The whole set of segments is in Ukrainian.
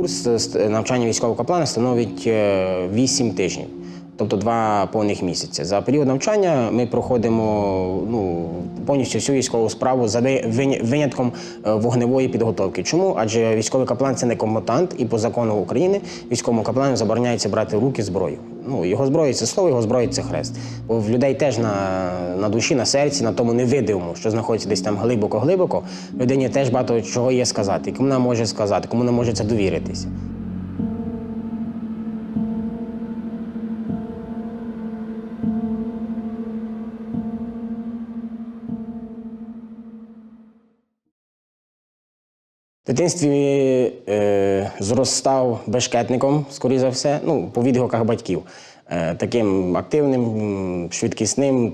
Курс е, навчання військового каплана становить 8 тижнів, тобто два повних місяці. За період навчання ми проходимо ну, повністю всю військову справу за винятком е, вогневої підготовки. Чому? Адже військовий каплан це не комбатант, і по закону України військовому каплану забороняється брати в руки зброю. Ну, його зброя це слово, його зброя це хрест. Бо в людей теж на, на душі, на серці, на тому невидимому, що знаходиться десь там глибоко-глибоко, людині теж багато чого є сказати. Кому вона може сказати, кому не може це довіритися. В дитинстві е, зростав бешкетником, скоріше за все, ну, по відгуках батьків. Е, таким активним, швидкісним,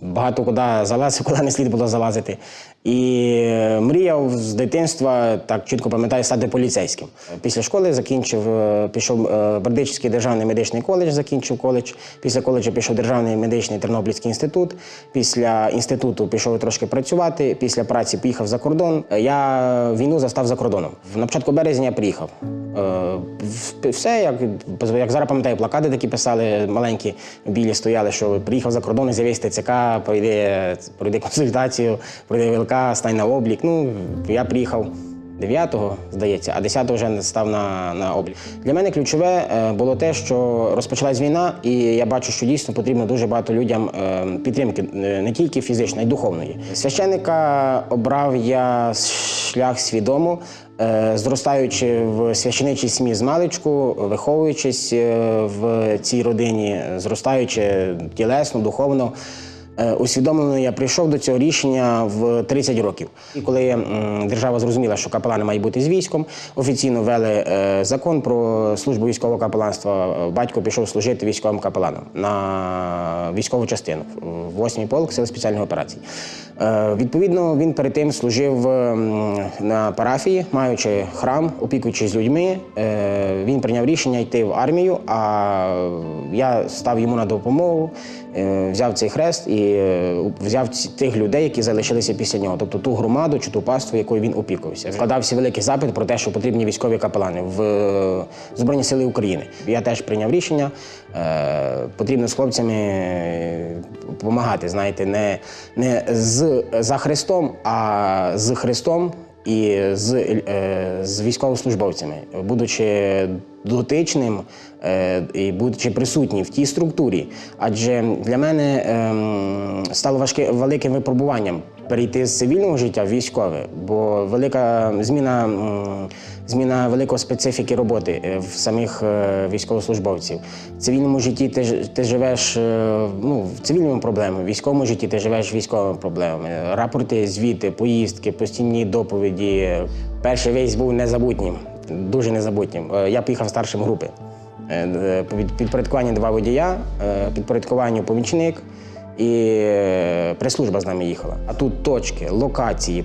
багато куди залазив, куди не слід було залазити. І е, мріяв з дитинства, так чітко пам'ятаю, стати поліцейським. Після школи закінчив, е, пішов е, Бердичівський державний медичний коледж, закінчив коледж. Після коледжу пішов Державний медичний Тернопільський інститут. Після інституту пішов трошки працювати. Після праці поїхав за кордон. Я війну застав за кордоном. На початку березня приїхав. Все, як, як зараз пам'ятаю, плакати такі писали, маленькі білі стояли, що приїхав за кордон, з'явився ТЦК, пройди, пройди консультацію, пройди ВЛК, стань на облік. Ну, я приїхав 9-го, здається, а 10-го вже став на, на облік. Для мене ключове е, було те, що розпочалась війна, і я бачу, що дійсно потрібно дуже багато людям е, підтримки, е, не тільки фізичної, а й духовної. Священника обрав я шлях свідомо. Зростаючи в священичій сім'ї з маличку, виховуючись в цій родині, зростаючи тілесно, духовно, усвідомлено я прийшов до цього рішення в 30 років. І коли держава зрозуміла, що капелани мають бути з військом, офіційно ввели е, закон про службу військового капеланства. Е, Батько пішов служити військовим капеланом на військову частину в 8-й полк сил спеціальних операцій. Е, Відповідно, він перед тим служив на парафії, маючи храм, опікуючись людьми. Е, Він прийняв рішення йти в армію, а я став йому на допомогу, е, взяв цей хрест і е, взяв тих людей, які залишилися після нього, тобто ту громаду чи ту паству, якою він опікувався. Вкладався великий запит про те, що потрібні військові капелани в е, Збройні Сили України. Я теж прийняв рішення. е, Потрібно з хлопцями допомагати, знаєте, не, не з, за Христом, а з Христом і з, е, з військовослужбовцями, будучи дотичним е, і будучи присутнім в тій структурі. Адже для мене ем, стало важке великим випробуванням перейти з цивільного життя в військове, бо велика зміна. Зміна великої специфіки роботи е, в самих е, військовослужбовців. В цивільному житті ти, ти живеш е, ну, в цивільному проблемі, в військовому житті ти живеш військовими проблемами. Рапорти, звіти, поїздки, постійні доповіді. Перший весь був незабутнім, дуже незабутнім. Я поїхав старшим групи. Під підпорядкування два водія, підпорядкуванню помічник і е, прес-служба з нами їхала. А тут точки, локації,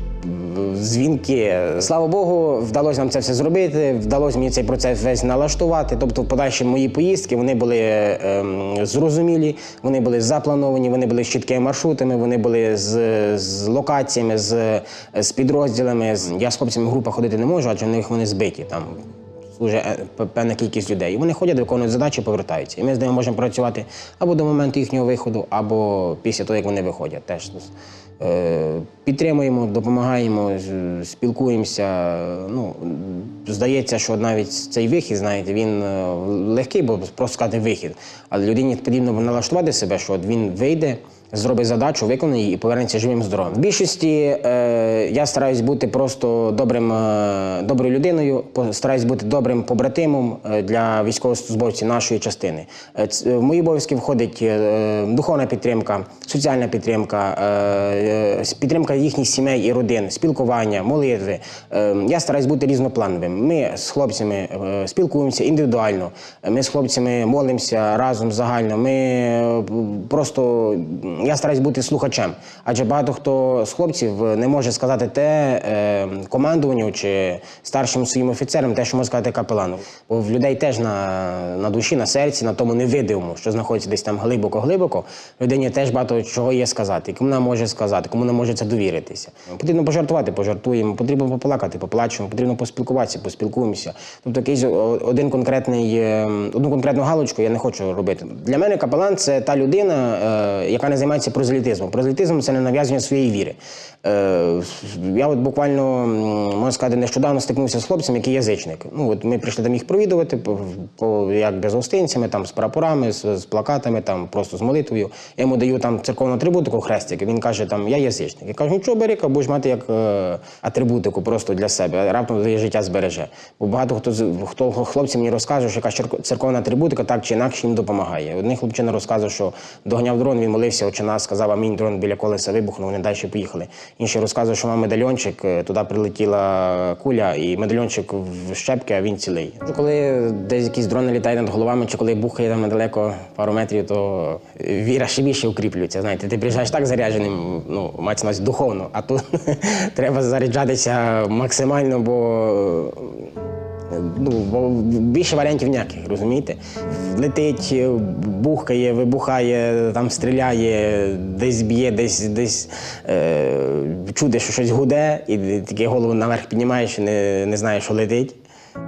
дзвінки. Слава Богу, вдалося нам це все зробити. Вдалося мені цей процес весь налаштувати. Тобто, подальші мої поїздки вони були ем, зрозумілі, вони були заплановані, вони були з чіткими маршрутами, вони були з, з локаціями, з, з підрозділами. Я з хлопцями в групах ходити не можу, адже в них вони збиті там служить е, певна кількість людей. І вони ходять, виконують задачі, повертаються. І ми з ними можемо працювати або до моменту їхнього виходу, або після того, як вони виходять. Теж е, підтримуємо, допомагаємо, спілкуємося. Ну, здається, що навіть цей вихід, знаєте, він е, легкий, бо просто сказати вихід. Але людині потрібно налаштувати себе, що він вийде. Зробить задачу, виконає її і повернеться живим здоровим. В більшості е, я стараюсь бути просто добрим, е, доброю людиною, стараюсь бути добрим побратимом е, для військовослужбовців нашої частини. Е, В мої обов'язки входить е, духовна підтримка, соціальна підтримка, е, е, підтримка їхніх сімей і родин, спілкування, молитви. Е, Я стараюсь бути різноплановим. Ми з хлопцями е, спілкуємося індивідуально. Ми з хлопцями молимося разом загально. Ми е, просто я стараюсь бути слухачем. Адже багато хто з хлопців не може сказати те е, командуванню чи старшим своїм офіцерам, те, що може сказати капелану. Бо в людей теж на, на душі, на серці, на тому невидимому, що знаходиться десь там глибоко-глибоко, людині теж багато чого є сказати. Кому вона може сказати, кому вона може це довіритися. Потрібно пожартувати, пожартуємо, потрібно поплакати, поплачемо, потрібно поспілкуватися, поспілкуємося. Тобто якийсь один конкретний, е, одну конкретну галочку я не хочу робити. Для мене капелан це та людина, е, яка не займається прозелітизмом. Прозелітизм це не нав'язування своєї віри. Е, я от буквально можна сказати, нещодавно стикнувся з хлопцем, який язичник. Ну от ми прийшли там їх провідувати, по, по як з гостинцями, там з прапорами, з, з плакатами, там просто з молитвою. Я йому даю там церковну атрибутику, хрестик. Він каже, там я язичник. Я кажу, нічого бери, будеш мати як е, атрибутику просто для себе. Раптом твоє життя збереже. Бо багато хто хто хлопці мені розкаже, що яка церковна атрибутика так чи інакше їм допомагає. Один хлопчина розказував, що доганяв дрон, він молився, отче нас, сказав амінь, дрон біля колеса вибухнув, вони далі поїхали. Інший розказував, що мав медальйончик, е, туди прилетіла куля, і медальйончик в щепки, а він цілий. Ну, Коли десь якісь дрони літають над головами, чи коли бухає там недалеко пару метрів, то віра ще більше укріплюється. Знаєте, ти приїжджаєш так зарядженим, ну, мається на духовно, а тут треба заряджатися максимально, бо Ну, більше варіантів ніяких, розумієте? Летить, бухкає, вибухає, там стріляє, десь б'є, десь десь е, чуде, що щось гуде, і таке голову наверх піднімаєш, не, не знаєш, що летить.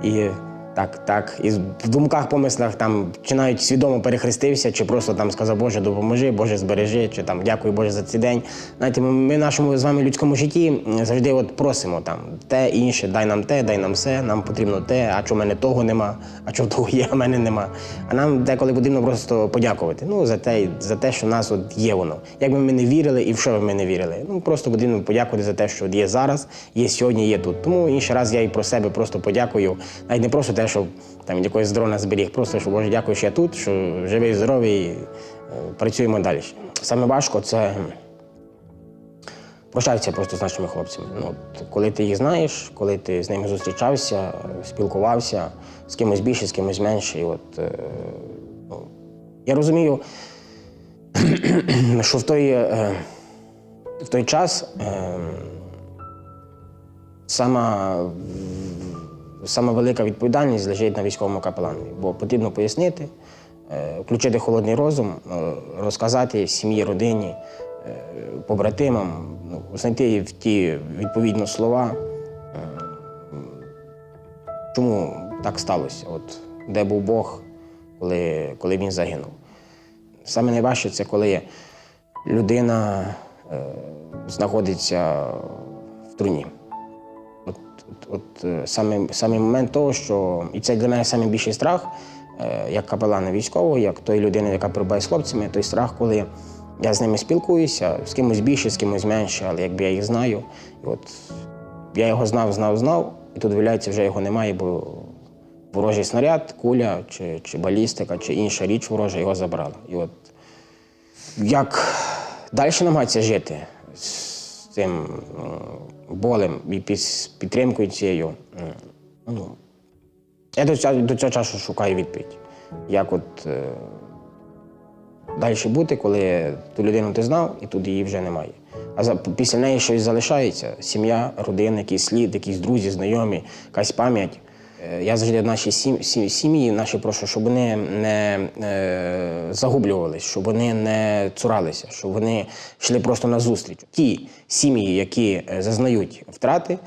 І так, так. І в думках, помислах там чи навіть свідомо перехрестився, чи просто там сказав, Боже, допоможи, Боже, збережи, чи там дякую Боже за цей день. Знаєте, ми, в нашому з вами людському житті завжди от просимо там те інше, дай нам те, дай нам все, нам потрібно те, а чого в мене того нема, а чого того є, а в мене нема. А нам деколи потрібно просто подякувати. Ну, за те, за те, що в нас от є воно. Як би ми не вірили і в що би ми не вірили. Ну просто потрібно подякувати за те, що є зараз, є сьогодні, є тут. Тому інший раз я і про себе просто подякую. Навіть не просто те, що там від дрона зберіг, просто що Боже, дякую, що я тут, що живий, здоровий, е, працюємо далі. Саме важко це прощатися просто з нашими хлопцями. Ну, от, коли ти їх знаєш, коли ти з ними зустрічався, спілкувався, з кимось більше, з кимось менше. І от, е, ну, я розумію, що в той, е, в той час е, сама, сама велика відповідальність лежить на військовому капеланові, бо потрібно пояснити, е, включити холодний розум, е, розказати сім'ї, родині, е, побратимам, ну, знайти в ті відповідно слова. Чому так сталося? От де був Бог, коли, коли він загинув? Саме найважче це коли людина знаходиться в труні. От, саме, саме момент того, що і це для мене найбільший страх, е, як капелана військового, як тої людини, яка перебуває з хлопцями, той страх, коли я з ними спілкуюся, з кимось більше, з кимось менше, але якби я їх знаю, і от я його знав, знав, знав, і тут виявляється, вже його немає, бо ворожий снаряд, куля чи, чи балістика, чи інша річ ворожа його забрала. І от як далі намагатися жити цим болем і під, підтримкою цією. Ну, я до цього, до цього часу шукаю відповідь. Як от е, далі бути, коли ту людину ти знав, і тут її вже немає. А за, після неї щось залишається: сім'я, родина, якийсь слід, якісь друзі, знайомі, якась пам'ять. Е, Я завжди наші сім- сім- сім'ї, наші прошу, щоб вони не е, загублювались, щоб вони не цуралися, щоб вони йшли просто на зустріч. Ті сім'ї, які е, зазнають втрати,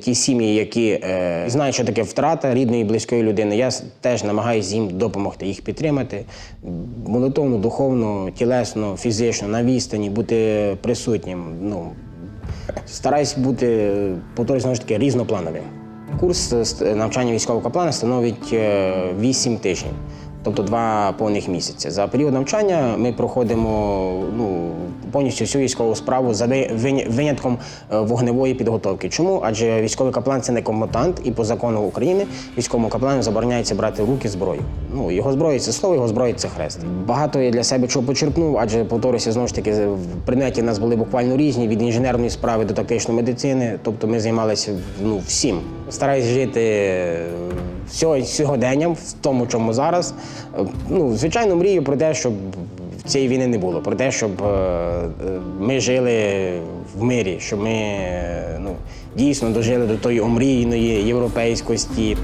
ті сім'ї, які знають, що таке втрата рідної і близької людини, я теж намагаюся їм допомогти, їх підтримати молитовно, духовно, тілесно, фізично, на відстані, бути присутнім. Ну, стараюсь бути, повторюсь, знову ж таки, різноплановим. Курс е, навчання військового каплана становить 8 тижнів, тобто два повних місяці. За період навчання ми проходимо ну, повністю всю військову справу за винятком е, вогневої підготовки. Чому? Адже військовий каплан це не комбатант, і по закону України військовому каплану забороняється брати в руки зброю. Ну, його зброя це слово, його зброя це хрест. Багато я для себе чого почерпнув, адже повторюся, знову ж таки, предметі в нас були буквально різні від інженерної справи до тактичної медицини. Тобто ми займалися ну, всім. Стараюсь жити е, сьогоденням, в тому, чому зараз. Е, Ну, звичайно, мрію про те, щоб цієї війни не було. Про те, щоб е, ми жили в мирі, щоб ми ну, дійсно дожили до тої омрійної європейськості.